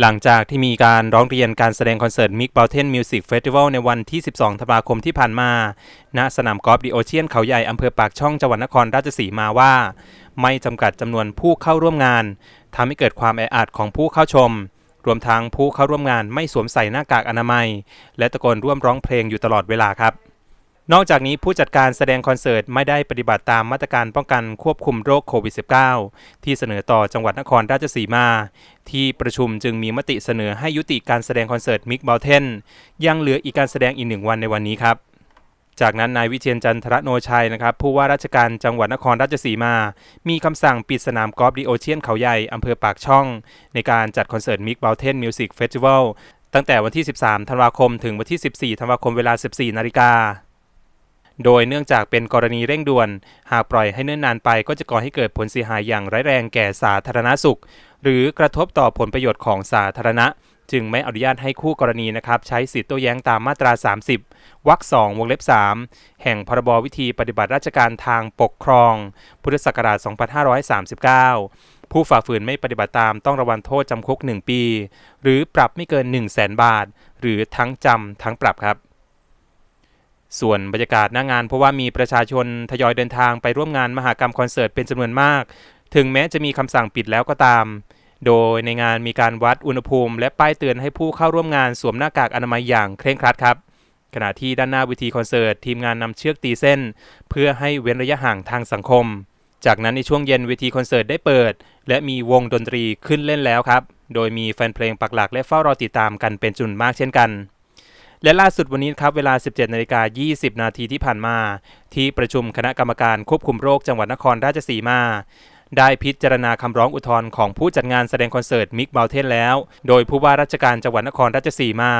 หลังจากที่มีการร้องเรียนการแสดงคอนเสิร์ต Mix Mountain Music Festival ในวันที่ 12 ธันวาคมที่ผ่านมา ณ สนามกอล์ฟดิโอเชียนเขาใหญ่อำเภอปากช่องจังหวัดนครราชสีมาว่า ไม่จำกัดจำนวนผู้เข้าร่วมงานทำให้เกิดความแออัดของผู้เข้าชม รวมทั้งผู้เข้าร่วมงานไม่สวมใส่หน้ากากอนามัย และตะโกนร่วมร้องเพลงอยู่ตลอดเวลาครับ นอกจากนี้ผู้จัดการแสดงคอนเสิร์ตไม่ได้ปฏิบัติตามมาตรการป้องกันควบคุมโรคโควิด -19 ที่เสนอต่อจังหวัดนครราชสีมา ที่ประชุมจึงมีมติเสนอให้ยุติการแสดงคอนเสิร์ตมิกเบลเทนยังเหลืออีกการแสดงอีกหนึ่งวันในวันนี้ครับ จากนั้นนายวิเชียนจันทรโนชัยนะครับผู้ว่าราชการจังหวัดนครราชสีมา มีคำสั่งปิดสนามกอล์ฟดิโอเชียนเขาใหญ่อำเภอปากช่อง ในการจัดคอนเสิร์ตมิกเบลเทนมิวสิกเฟสติวัลตั้งแต่วันที่ 13 ธันวาคม ถึงวันที่ 14 ธันวาคมเวลา 14 นาฬิกา โดยเนื่องจากเป็นกรณีเร่งด่วน หากปล่อยให้เนิ่นนานไปก็จะก่อให้เกิดผลเสียหายอย่างร้ายแรงแก่สาธารณสุข หรือกระทบต่อผลประโยชน์ของสาธารณะ จึงไม่อนุญาตให้คู่กรณีนะครับใช้สิทธิโต้แย้งตามมาตรา 30 วรรค2วงเล็บ 3 แห่งพรบวิธีปฏิบัติราชการทางปกครอง พุทธศักราช 2539ผู้ฝ่าฝืนไม่ปฏิบัติตามต้องระวังโทษจำคุก 1 ปี หรือปรับไม่เกิน 1 0 0 0 0 0บาท หรือทั้งจำทั้งปรับครับ ส่วนบรรยากาศหน้างานเพราะว่ามีประชาชนทยอยเดินทางไปร่วมงานมหากรรมคอนเสิร์ตเป็นจำนวนมาก ถึงแม้จะมีคำสั่งปิดแล้วก็ตาม โดยในงานมีการวัดอุณหภูมิ และป้ายเตือนให้ผู้เข้าร่วมงานสวมหน้ากากอนามัยอย่างเคร่งครัดครับขณะที่ด้านหน้าเวิธีคอนเสิร์ตทีมงานนำเชือกตีเส้น เพื่อให้เว้นระยะห่างทางสังคม จากนั้นในช่วงเย็นเวทีคอนเสิร์ตได้เปิด และมีวงดนตรีขึ้นเล่นแล้วครับ โดยมีแฟนเพลงปักหลักและเฝ้ารอติดตามกันเป็นจำนวนมากเช่นกัน และล่าสุดวันนี้ครับเวลา 17นาฬิกา20 นาทีที่ผ่านมา ที่ประชุมคณะกรรมการควบคุมโรคจังหวัดนครราชสีมา ได้พิจารณาคำร้องอุทธรณ์ของผู้จัดงานแสดงคอนเสิร์ตมิกเบลเทนแล้ว โดยผู้ว่าราชการจังหวัดนครราชสีมา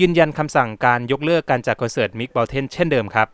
ยืนยันคำสั่งการยกเลิกการจัดคอนเสิร์ตมิกเบลเทนเช่นเดิมครับ